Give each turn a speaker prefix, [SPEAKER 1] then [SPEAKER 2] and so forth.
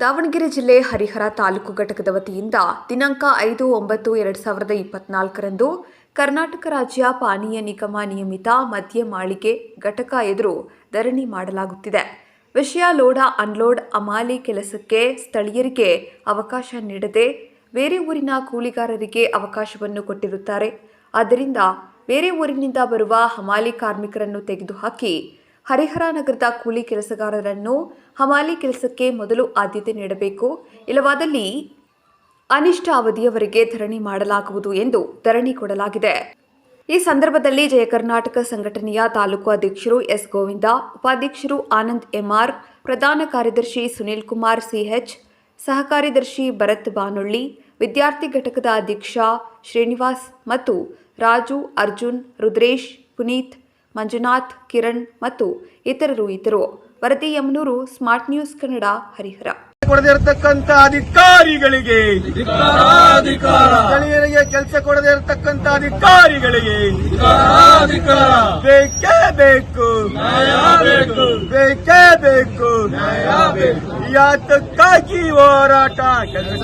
[SPEAKER 1] ದಾವಣಗೆರೆ ಜಿಲ್ಲೆ ಹರಿಹರ ತಾಲೂಕು ಘಟಕದ ವತಿಯಿಂದ ದಿನಾಂಕ ಐದು ಒಂಬತ್ತು ಎರಡು ಸಾವಿರದ ಇಪ್ಪತ್ನಾಲ್ಕರಂದು ಕರ್ನಾಟಕ ರಾಜ್ಯ ಪಾನೀಯ ನಿಗಮ ನಿಯಮಿತ ಮದ್ಯ ಮಾಳಿಗೆ ಘಟಕ ಎದುರು ಧರಣಿ ಮಾಡಲಾಗುತ್ತಿದೆ. ವಿಷಯ ಲೋಡ ಅನ್ಲೋಡ್ ಅಮಾಲಿ ಕೆಲಸಕ್ಕೆ ಸ್ಥಳೀಯರಿಗೆ ಅವಕಾಶ ನೀಡದೆ ಬೇರೆ ಊರಿನ ಕೂಲಿಗಾರರಿಗೆ ಅವಕಾಶವನ್ನು ಕೊಟ್ಟಿರುತ್ತಾರೆ. ಆದ್ದರಿಂದ ಬೇರೆ ಊರಿನಿಂದ ಬರುವ ಹಮಾಲಿ ಕಾರ್ಮಿಕರನ್ನು ತೆಗೆದುಹಾಕಿ ಹರಿಹರ ನಗರದ ಕೂಲಿ ಕೆಲಸಗಾರರನ್ನು ಹಮಾಲಿ ಕೆಲಸಕ್ಕೆ ಮೊದಲು ಆದ್ಯತೆ ನೀಡಬೇಕು. ಇಲ್ಲವಾದಲ್ಲಿ ಅನಿಷ್ಟ ಅವಧಿಯವರೆಗೆ ಧರಣಿ ಮಾಡಲಾಗುವುದು ಎಂದು ಧರಣಿ ಕೊಡಲಾಗಿದೆ. ಈ ಸಂದರ್ಭದಲ್ಲಿ ಜಯ ಕರ್ನಾಟಕ ಸಂಘಟನೆಯ ತಾಲೂಕು ಅಧ್ಯಕ್ಷರು ಎಸ್ ಗೋವಿಂದ, ಉಪಾಧ್ಯಕ್ಷರು ಆನಂದ್ ಎಂಆರ್, ಪ್ರಧಾನ ಕಾರ್ಯದರ್ಶಿ ಸುನೀಲ್ ಕುಮಾರ್ ಸಿಎಚ್ ಸಹ ಕಾರ್ಯದರ್ಶಿ ಭರತ್ ಬಾನೊಳ್ಳಿ, ವಿದ್ಯಾರ್ಥಿ ಘಟಕದ ಅಧ್ಯಕ್ಷ ಶ್ರೀನಿವಾಸ್ ಮತ್ತು ರಾಜು, ಅರ್ಜುನ್, ರುದ್ರೇಶ್, ಪುನೀತ್ ಮಂಜುನಾಥ್ ಕಿರಣ್ ಮತ್ತು ಇತರರು ಇದ್ದರು. ವರದಿ ಯಮನೂರು ಸ್ಮಾರ್ಟ್ ನ್ಯೂಸ್ ಕನ್ನಡ ಹರಿಹರ.
[SPEAKER 2] ಕೊಡದಿರತಕ್ಕಂತ ಅಧಿಕಾರಿಗಳಿಗೆ ಸ್ಥಳೀಯರಿಗೆ ಕೆಲಸ ಕೊಡದೇ ಇರತಕ್ಕಂತ ಅಧಿಕಾರಿಗಳಿಗೆ ಬೇಕೇ ಬೇಕು. ಬೇಕೇ. ಬೇಕು ಯಾತಕ್ಕಾಗಿ ಹೋರಾಟ? ಕೆಲಸ